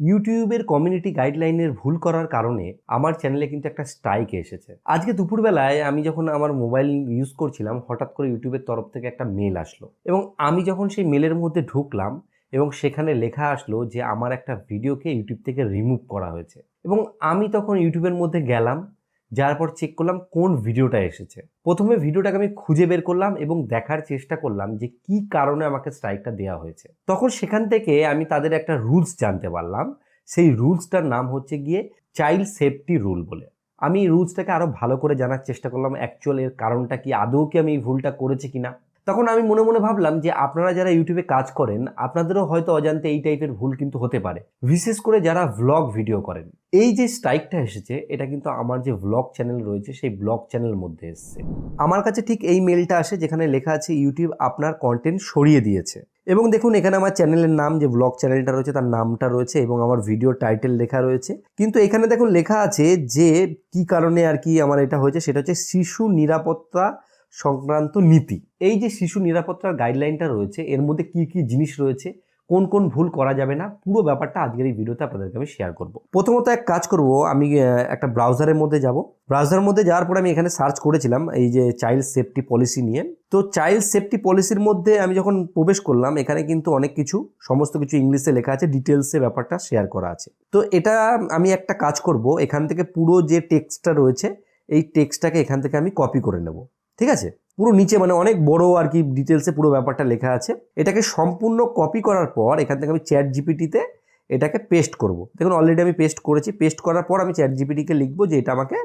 ইউটিউবের কমিউনিটি গাইডলাইনের ভুল করার কারণে আমার চ্যানেলে কিন্তু একটা স্ট্রাইক এসেছে। আজকে দুপুরবেলায় আমি যখন আমার মোবাইল ইউজ করছিলাম, হঠাৎ করে ইউটিউবের তরফ থেকে একটা মেল আসলো এবং আমি যখন সেই মেলের মধ্যে ঢুকলাম এবং সেখানে লেখা আসলো যে, আমার একটা ভিডিওকে ইউটিউব থেকে রিমুভ করা হয়েছে। এবং আমি তখন ইউটিউবের মধ্যে গেলাম যার পর চেক করলাম কোন ভিডিওটা এসেছে। প্রথমে ভিডিওটাকে আমি খুঁজে বের করলাম এবং দেখার চেষ্টা করলাম যে কি কারণে আমাকে স্ট্রাইকটা দেওয়া হয়েছে। তখন সেখান থেকে আমি তাদের একটা রুলস জানতে পারলাম। সেই রুলসটার নাম হচ্ছে গিয়ে চাইল্ড সেফটি রুল বলে। আমি এই রুলসটাকে আরও ভালো করে জানার চেষ্টা করলাম অ্যাকচুয়াল এর কারণটা কি, আদৌ কি আমি এই ভুলটা করেছি কিনা। তখন আমি মনে মনে ভাবলাম যে আপনারা যারা ইউটিউবে কাজ করেন, আপনাদেরও হয়তো অজান্তে এই টাইপের ভুল কিন্তু হতে পারে। বিশেষ করে যারা ভ্লগ ভিডিও করেন এই যে স্ট্রাইকটা এসেছে, এটা কিন্তু আমার যে ভ্লগ চ্যানেল রয়েছে, সেই ব্লগ চ্যানেল মধ্যে এসছে। আমার কাছে ঠিক এই মেলটা আসে, যেখানে লেখা আছে ইউটিউব আপনার কন্টেন্ট সরিয়ে দিয়েছে। এবং দেখুন, এখানে আমার চ্যানেলের নাম, যে ব্লগ চ্যানেলটা রয়েছে, তার নামটা রয়েছে এবং আমার ভিডিও টাইটেল লেখা রয়েছে। কিন্তু এখানে দেখুন, লেখা আছে যে, কি কারণে আর কি আমার এটা হয়েছে, সেটা হচ্ছে শিশু নিরাপত্তা সংক্রান্ত নীতি। এই যে শিশু নিরাপত্তার গাইডলাইনটা রয়েছে, এর মধ্যে কি কি জিনিস রয়েছে কোন কোন ভুল করা যাবে না, পুরো ব্যাপারটা আজকের এই ভিডিওতে আপনাদেরকে আমি শেয়ার করব। প্রথমত এক কাজ করব, আমি একটা ব্রাউজারের মধ্যে যাব। ব্রাউজারের মধ্যে যাওয়ার পরে আমি এখানে সার্চ করেছিলাম এই যে চাইল্ড সেফটি পলিসি নিয়ে। তো চাইল্ড সেফটি পলিসির মধ্যে আমি যখন প্রবেশ করলাম, এখানে কিন্তু অনেক কিছু, সমস্ত কিছু ইংলিশে লেখা আছে ডিটেলসে ব্যাপারটা শেয়ার করা আছে। তো এটা আমি একটা কাজ করব, এখান থেকে পুরো যে টেক্সটটা রয়েছে, এই টেক্সটটাকে এখান থেকে আমি কপি করে নেব। ঠিক আছে? পুরো নিচে মানে অনেক বড় আর কি ডিটেলসে পুরো ব্যাপারটা লেখা আছে। এটাকে সম্পূর্ণ কপি করার পর এখান থেকে আমি চ্যাট জিপিটিতে এটাকে পেস্ট করব। দেখুন অলরেডি আমি পেস্ট করেছি। পেস্ট করার পর আমি চ্যাট জিপিটিকে লিখব যে এটা আমাকে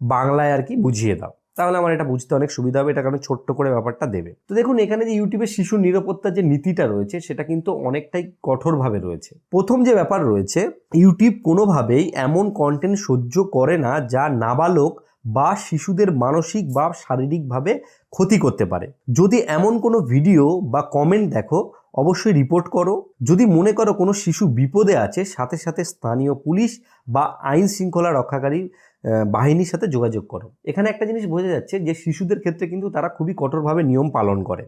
বাংলায় আর কি বুঝিয়ে দাও। তাহলে আমার এটা বুঝতে অনেক সুবিধা হবে এটা কারণ ছোট্ট করে ব্যাপারটা দেবে। তো দেখুন, এখানে যে ইউটিউবে শিশু নিরাপত্তার যে নীতিটা রয়েছে, সেটা কিন্তু অনেকটাই কঠোরভাবে রয়েছে। প্রথম যে ব্যাপার রয়েছে ইউটিউব কোনোভাবেই এমন কন্টেন্ট সহ্য করে না যা নাবালক বা শিশুদের মানসিক বা শারীরিকভাবে ক্ষতি করতে পারে। যদি এমন কোনো ভিডিও বা কমেন্ট দেখো, অবশ্যই রিপোর্ট করো। যদি মনে করো কোনো শিশু বিপদে আছে, সাথে সাথে স্থানীয় পুলিশ বা আইন শৃঙ্খলা রক্ষাকারী বাহিনীর সাথে যোগাযোগ করো। এখানে একটা জিনিস বোঝা যাচ্ছে যে শিশুদের ক্ষেত্রে কিন্তু তারা খুবই কঠোরভাবে নিয়ম পালন করে।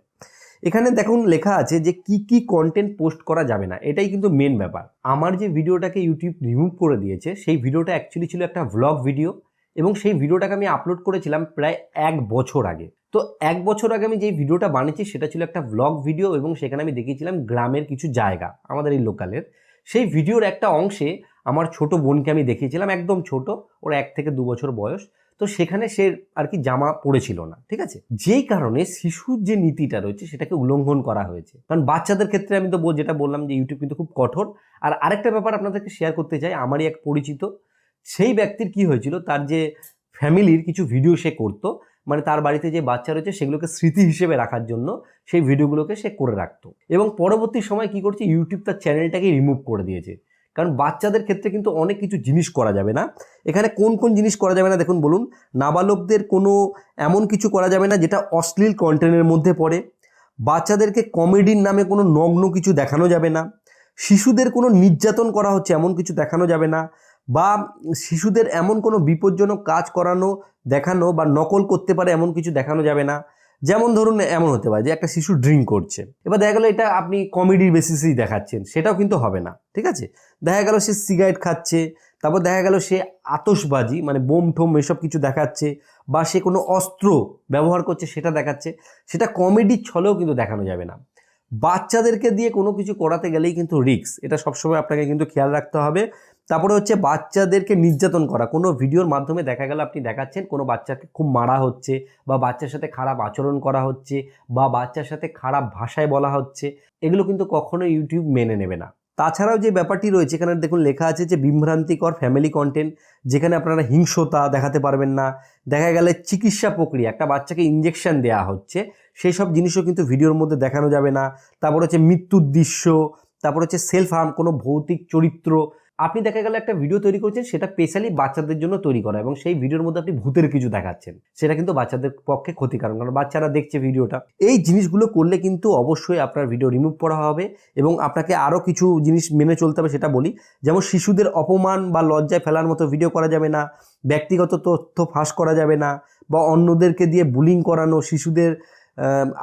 এখানে দেখুন লেখা আছে যে কি কি কন্টেন্ট পোস্ট করা যাবে না, এটাই কিন্তু মেন ব্যাপার। আমার যে ভিডিওটাকে ইউটিউব রিমুভ করে দিয়েছে, সেই ভিডিওটা অ্যাকচুয়ালি ছিল একটা ভ্লগ ভিডিও এবং সেই ভিডিওটাকে আমি আপলোড করেছিলাম প্রায় এক বছর আগে। তো এক বছর আগে আমি যেই ভিডিওটা বানিয়েছি, সেটা ছিল একটা ভ্লগ ভিডিও এবং সেখানে আমি দেখিয়েছিলাম গ্রামের কিছু জায়গা, আমাদের এই লোকালের সেই ভিডিওর একটা অংশে আমার ছোট বোনকে আমি দেখিয়েছিলাম, একদম ছোট, ওর এক থেকে দু বছর বয়স। তো সেখানে সে আর কি জামা পড়েছিল না, ঠিক আছে? যেই কারণে শিশুর যে নীতিটা রয়েছে, সেটাকে উল্লঙ্ঘন করা হয়েছে। কারণ বাচ্চাদের ক্ষেত্রে আমি তো যেটা বললাম যে ইউটিউব কিন্তু খুব কঠোর। আর আরেকটা ব্যাপার আপনাদেরকে শেয়ার করতে চাই, আমারই এক পরিচিত সেই ব্যক্তির কি হয়েছিল? তার যে ফ্যামিলির কিছু ভিডিও সে করতো মানে তার বাড়িতে যে বাচ্চা রয়েছে সেগুলোকে স্মৃতি হিসেবে রাখার জন্য সেই ভিডিওগুলোকে সে করে রাখতো। এবং পরবর্তী সময় কি করছে? ইউটিউব তার চ্যানেলটাকে রিমুভ করে দিয়েছে। কারণ বাচ্চাদের ক্ষেত্রে কিন্তু অনেক কিছু জিনিস করা যাবে না। এখানে কোন কোন জিনিস করা যাবে না? দেখুন, বলুন, নাবালকদের কোনো এমন কিছু করা যাবে না যেটা অশ্লীল কন্টেন্টের মধ্যে পড়ে। বাচ্চাদেরকে কমেডির নামে কোনো নগ্ন কিছু দেখানো যাবে না। শিশুদের কোনো নির্যাতন করা হচ্ছে এমন কিছু দেখানো যাবে না। বা শিশুদের এমন কোনো বিপজ্জনক কাজ করানো, দেখানো বা নকল করতে পারে এমন কিছু দেখানো যাবে না। যেমন ধরুন, এমন হতে পারে যে একটা শিশু ড্রিঙ্ক করছে। এবার দেখা গেলো এটা আপনি কমেডির বেসিসেই দেখাচ্ছেন, সেটাও কিন্তু হবে না, ঠিক আছে? দেখা গেল সে সিগারেট খাচ্ছে, তারপর দেখা গেল সে আতশবাজি মানে বোম ঠোম এসব কিছু দেখাচ্ছে বা সে কোনো অস্ত্র ব্যবহার করছে সেটা দেখাচ্ছে, সেটা কমেডির ছলেও কিন্তু দেখানো যাবে না। বাচ্চাদেরকে দিয়ে কোনো কিছু করাতে গেলেই কিন্তু রিস্ক এটা সবসময় আপনাকে কিন্তু খেয়াল রাখতে হবে। তারপরে হচ্ছে বাচ্চাদেরকে নির্যাতন করা। কোনো ভিডিওর মাধ্যমে দেখা গেল আপনি দেখাচ্ছেন, কোনো বাচ্চাকে খুব মারা হচ্ছে বা বাচ্চার সাথে খারাপ আচরণ করা হচ্ছে বা বাচ্চার সাথে খারাপ ভাষায় বলা হচ্ছে, এগুলো কিন্তু কখনো ইউটিউব মেনে নেবে না। তাছাড়াও যে ব্যাপারটি রয়েছে, এখানে দেখুন লেখা আছে যে বিভ্রান্তিকর ফ্যামিলি কন্টেন্ট যেখানে আপনারা হিংসতা দেখাতে পারবেন না। দেখা গেলে চিকিৎসা প্রক্রিয়া, একটা বাচ্চাকে ইঞ্জেকশন দেওয়া হচ্ছে, সেই সব জিনিসও কিন্তু ভিডিওর মধ্যে দেখানো যাবে না। তারপর হচ্ছে মৃত্যুর দৃশ্য, তারপর হচ্ছে সেলফ হার্ম কোনো ভৌতিক চরিত্র আপনি দেখা গেল একটা ভিডিও তৈরি করছেন, সেটা স্পেশালি বাচ্চাদের জন্য তৈরি করা এবং সেই ভিডিওর মধ্যে আপনি ভূতের কিছু দেখাচ্ছেন। সেটা কিন্তু বাচ্চাদের পক্ষে ক্ষতিকারক, কারণ বাচ্চারা দেখছে ভিডিওটা এই জিনিসগুলো করলে কিন্তু অবশ্যই আপনার ভিডিও রিমুভ করা হবে এবং আপনাকে আরও কিছু জিনিস মেনে চলতে হবে, সেটা বলি। যেমন শিশুদের অপমান বা লজ্জায় ফেলার মতো ভিডিও করা যাবে না, ব্যক্তিগত তথ্য ফাঁস করা যাবে না, বা অন্যদেরকে দিয়ে বুলিং করানো, শিশুদের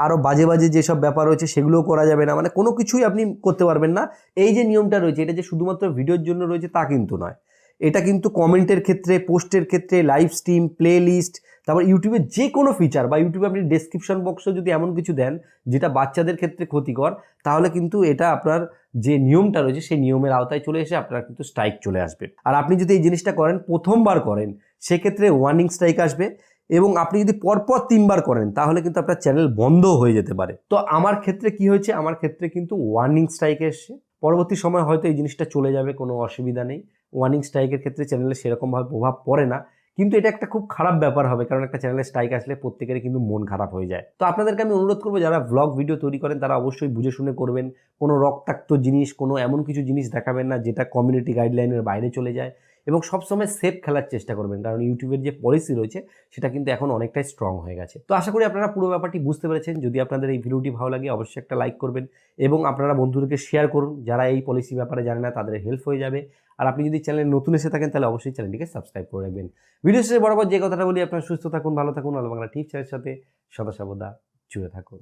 আরও বাজে বাজে যেসব ব্যাপার রয়েছে সেগুলোও করা যাবে না। মানে কোনো কিছুই আপনি করতে পারবেন না। এই যে নিয়মটা রয়েছে, এটা যে শুধুমাত্র ভিডিওর জন্য রয়েছে তা কিন্তু নয়। এটা কিন্তু কমেন্টের ক্ষেত্রে, পোস্টের ক্ষেত্রে, লাইভ স্ট্রিম প্লে লিস্ট তারপর ইউটিউবের যে কোনো ফিচার বা ইউটিউবে আপনি ডেসক্রিপশন বক্সে যদি এমন কিছু দেন যেটা বাচ্চাদের ক্ষেত্রে ক্ষতিকর, তাহলে কিন্তু এটা আপনার যে নিয়মটা রয়েছে সেই নিয়মের আওতায় চলে এসে আপনার কিন্তু স্ট্রাইক চলে আসবে। আর আপনি যদি এই জিনিসটা করেন, প্রথমবার করেন, সেক্ষেত্রে ওয়ার্নিং স্ট্রাইক আসবে। এবং আপনি যদি পরপর তিনবার করেন, তাহলে কিন্তু আপনার চ্যানেল বন্ধ হয়ে যেতে পারে। তো আমার ক্ষেত্রে কি হয়েছে? আমার ক্ষেত্রে কিন্তু ওয়ার্নিং স্ট্রাইক এসছে। পরবর্তী সময় হয়তো এই জিনিসটা চলে যাবে, কোনো অসুবিধা নেই। ওয়ার্নিং স্ট্রাইকের ক্ষেত্রে চ্যানেলে সেরকমভাবে প্রভাব পড়ে না। কিন্তু এটা একটা খুব খারাপ ব্যাপার হবে, কারণ একটা চ্যানেলে স্ট্রাইক আসলে প্রত্যেকেরই কিন্তু মন খারাপ হয়ে যায়। তো আপনাদেরকে আমি অনুরোধ করব, যারা ব্লগ ভিডিও তৈরি করেন, তারা অবশ্যই বুঝে শুনে করবেন। কোনো রক্তাক্ত জিনিস, কোনো এমন কিছু জিনিস দেখাবেন না, যেটা কমিউনিটি গাইডলাইনের বাইরে চলে যায়। এবং সবসময় সেফ খেলার চেষ্টা করবেন, কারণ ইউটিউবের যে পলিসি রয়েছে, সেটা কিন্তু এখন অনেকটাই স্ট্রং হয়ে গেছে। তো আশা করি আপনারা পুরো ব্যাপারটি বুঝতে পেরেছেন। যদি আপনাদের এই ভিডিওটি ভালো লাগে, অবশ্যই একটা লাইক করবেন এবং আপনারা বন্ধুদেরকে শেয়ার করুন। যারা এই পলিসি ব্যাপারে জানে না, তাদের হেল্প হয়ে যাবে। আর আপনি যদি চ্যানেলে নতুন এসে থাকেন, তাহলে অবশ্যই চ্যানেলটিকে সাবস্ক্রাইব করে রাখবেন। ভিডিও শেষে বরাবর যে কথাটা বলি, আপনার সুস্থ থাকুন, ভালো থাকুন। আলো বাংলা টিপ চ্যানেলের সাথে সদা সর্বদা জুড়ে থাকুন।